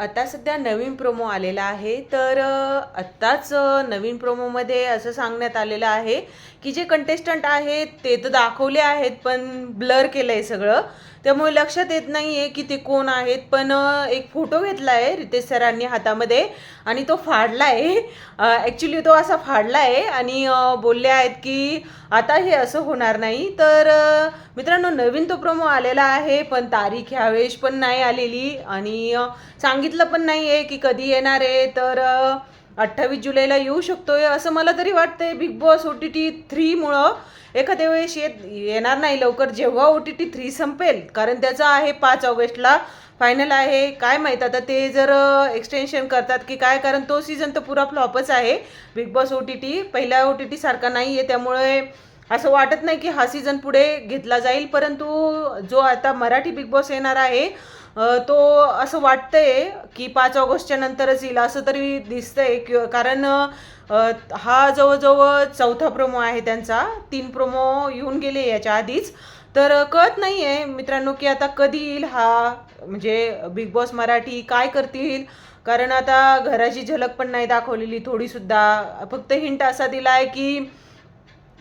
आता सध्या नवीन प्रोमो आलेला आहे. तर आत्ताच नवीन प्रोमोमध्ये असं सांगण्यात आलेलं आहे की जे कंटेस्टंट आहेत ते तर दाखवले आहेत पण ब्लर केलं आहे सगळं. त्यामुळे लक्षात येत नाही आहे की ते कोण आहेत पण एक फोटो घेतला आहे रितेश सरांनी हातामध्ये आणि तो फाडला आहे ॲक्च्युली तो असा फाडला आहे आणि बोलले आहेत की आता हे असं होणार नाही. तर मित्रांनो नवीन तो प्रोमो आलेला आहे पण तारीख ह्यावेळेस पण नाही आलेली. आणि सांगितलं पण नाही आहे की कधी येणार आहे. तर अठ्ठावीस जुलैला येऊ शकतोय असं मला तरी वाटतंय. Bigg Boss O T T थ्रीमुळं एखाद्या वेळेस येत येणार नाही लवकर. जेव्हा ओ टी टी थ्री संपेल कारण त्याचं आहे पाच ऑगस्टला फायनल आहे. काय माहीत आता ते जर एक्सटेन्शन करतात की काय कारण तो सीझन तर पुरा फ्लॉपच आहे. Bigg Boss O T T पहिल्या ओ टी टी सारखा नाही आहे त्यामुळे असं वाटत नाही की हा सीझन पुढे घेतला जाईल परंतु जो आता मराठी बिग बॉस येणार आहे तो असं वाटतंय की पाच ऑगस्टच्या नंतरच येईल असं तरी दिसतंय. कि- कारण हा जवळजवळ चौथा प्रोमो आहे त्यांचा. तीन प्रोमो येऊन गेले याच्या आधीच. तर कळत नाही आहे मित्रांनो की आता कधी येईल हा म्हणजे बिग बॉस मराठी काय करतील. कारण आता घराची झलक पण नाही दाखवलेली थोडीसुद्धा. फक्त हिंट असा दिला आहे की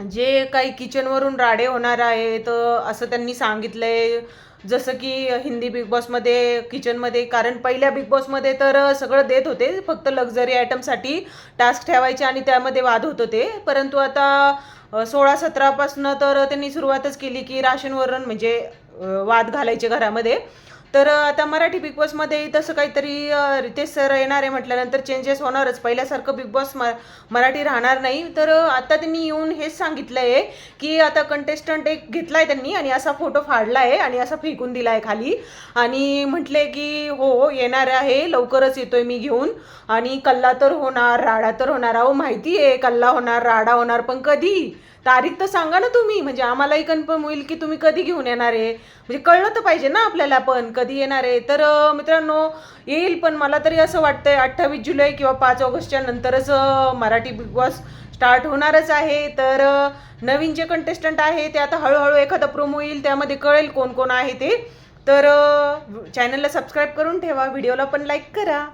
जे काही किचनवरून राडे होणार आहेत असं त्यांनी सांगितलंय. जसं की हिंदी बिग बॉसमध्ये किचनमध्ये कारण पहिल्या बिग बॉसमध्ये तर सगळं देत होते फक्त लक्झरी आयटमसाठी टास्क ठेवायचे आणि त्यामध्ये वाद होत होते. परंतु आता सोळा सतरापासनं तर त्यांनी सुरुवातच केली की राशनवरून म्हणजे वाद घालायचे घरामध्ये. तर आता मराठी बिग बॉसमध्ये तसं काहीतरी रितेश सर येणार आहे म्हटल्यानंतर चेंजेस होणारच. पहिल्यासारखं बिग बॉस म मराठी राहणार नाही. तर आता त्यांनी येऊन हेच सांगितलं आहे की आता कंटेस्टंट एक घेतला आहे त्यांनी आणि असा फोटो फाडला आहे आणि असा फेकून दिला आहे खाली. आणि म्हटले की हो येणार आहे. लवकरच येतोय मी घेऊन. आणि कल्ला तर होणार राडा तर होणार. अहो माहिती आहे कल्ला होणार राडा होणार पण कधी? तारीख तर सांगा ना तुम्ही. म्हणजे आम्हालाही कन्फर्म होईल की तुम्ही कधी घेऊन येणार आहे. म्हणजे कळलं तर पाहिजे ना आपल्याला पण कधी येणार आहे. तर मित्रांनो येईल पण मला तरी असं वाटतंय अठ्ठावीस जुलै किंवा पाच ऑगस्टच्या नंतरच मराठी बिग बॉस स्टार्ट होणारच आहे. तर नवीन जे कंटेस्टंट आहे ते आता हळूहळू एखादा प्रोमो येईल त्यामध्ये कळेल कोण कोण आहे ते. तर चॅनलला सबस्क्राईब करून ठेवा व्हिडिओला पण लाईक करा.